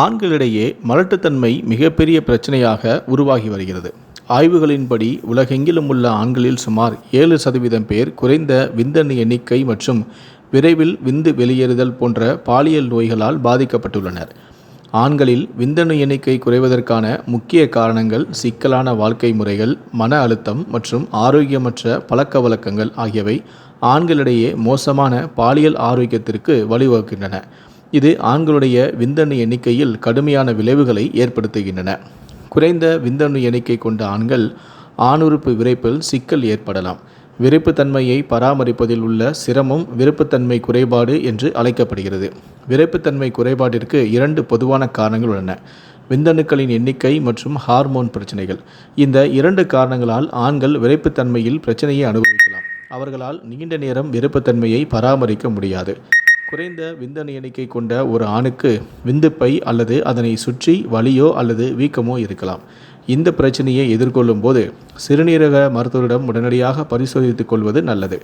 ஆண்களிடையே மலட்டுத்தன்மை மிகப்பெரிய பிரச்சனையாக உருவாகி வருகிறது. ஆய்வுகளின்படி உலகெங்கிலும் உள்ள ஆண்களில் சுமார் ஏழு சதவீதம் பேர் குறைந்த விந்தணு எண்ணிக்கை மற்றும் விரைவில் விந்து வெளியேறுதல் போன்ற பாலியல் நோய்களால் பாதிக்கப்பட்டுள்ளனர். ஆண்களில் விந்தணு எண்ணிக்கை குறைவதற்கான முக்கிய காரணங்கள் சிக்கலான வாழ்க்கை முறைகள் மன அழுத்தம் மற்றும் ஆரோக்கியமற்ற பழக்க வழக்கங்கள் ஆகியவை ஆண்களிடையே மோசமான பாலியல் ஆரோக்கியத்திற்கு வழிவகுக்கின்றன. இது ஆண்களுடைய விந்தணு எண்ணிக்கையில் கடுமையான விளைவுகளை ஏற்படுத்துகின்றன. குறைந்த விந்தணு எண்ணிக்கை கொண்ட ஆண்கள் ஆணுறுப்பு விரைப்பில் சிக்கல் ஏற்படலாம். விரைப்புத்தன்மையை பராமரிப்பதில் உள்ள சிரமம் விருப்பத்தன்மை குறைபாடு என்று அழைக்கப்படுகிறது. விரைப்புத்தன்மை குறைபாட்டிற்கு இரண்டு பொதுவான காரணங்கள் உள்ளன. விந்தணுக்களின் எண்ணிக்கை மற்றும் ஹார்மோன் பிரச்சனைகள். இந்த இரண்டு காரணங்களால் ஆண்கள் விரைப்புத்தன்மையில் பிரச்சனையை அனுபவிக்கலாம். அவர்களால் நீண்ட நேரம் விருப்பத்தன்மையை பராமரிக்க முடியாது. குறைந்த விந்தணு எண்ணிக்கை கொண்ட ஒரு ஆணுக்கு விந்துப்பை அல்லது அதனை சுற்றி வலியோ அல்லது வீக்கமோ இருக்கலாம். இந்த பிரச்சனையை எதிர்கொள்ளும் போது சிறுநீரக மருத்துவரிடம் உடனடியாக பரிசோதித்துக் கொள்வது நல்லது.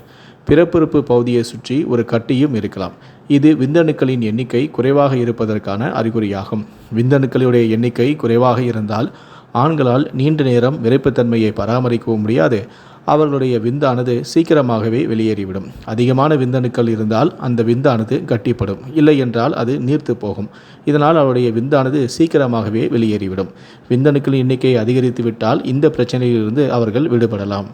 பிறப்புறுப்பு பகுதியை சுற்றி ஒரு கட்டியும் இருக்கலாம். இது விந்தணுக்களின் எண்ணிக்கை குறைவாக இருப்பதற்கான அறிகுறியாகும். விந்தணுக்களுடைய எண்ணிக்கை குறைவாக இருந்தால் ஆண்களால் நீண்ட நேரம் விரைப்புத்தன்மையை பராமரிக்கவும் முடியாது. அவர்களுடைய விந்தானது சீக்கிரமாகவே வெளியேறிவிடும். அதிகமான விந்தணுக்கள் இருந்தால் அந்த விந்தானது கட்டிப்படும். இல்லை என்றால் அது நீர்த்து போகும். இதனால் அவருடைய விந்தானது சீக்கிரமாகவே வெளியேறிவிடும். விந்தணுக்களின் எண்ணிக்கை அதிகரித்து விட்டால் இந்த பிரச்சனையிலிருந்து அவர்கள் விடுபடலாம்.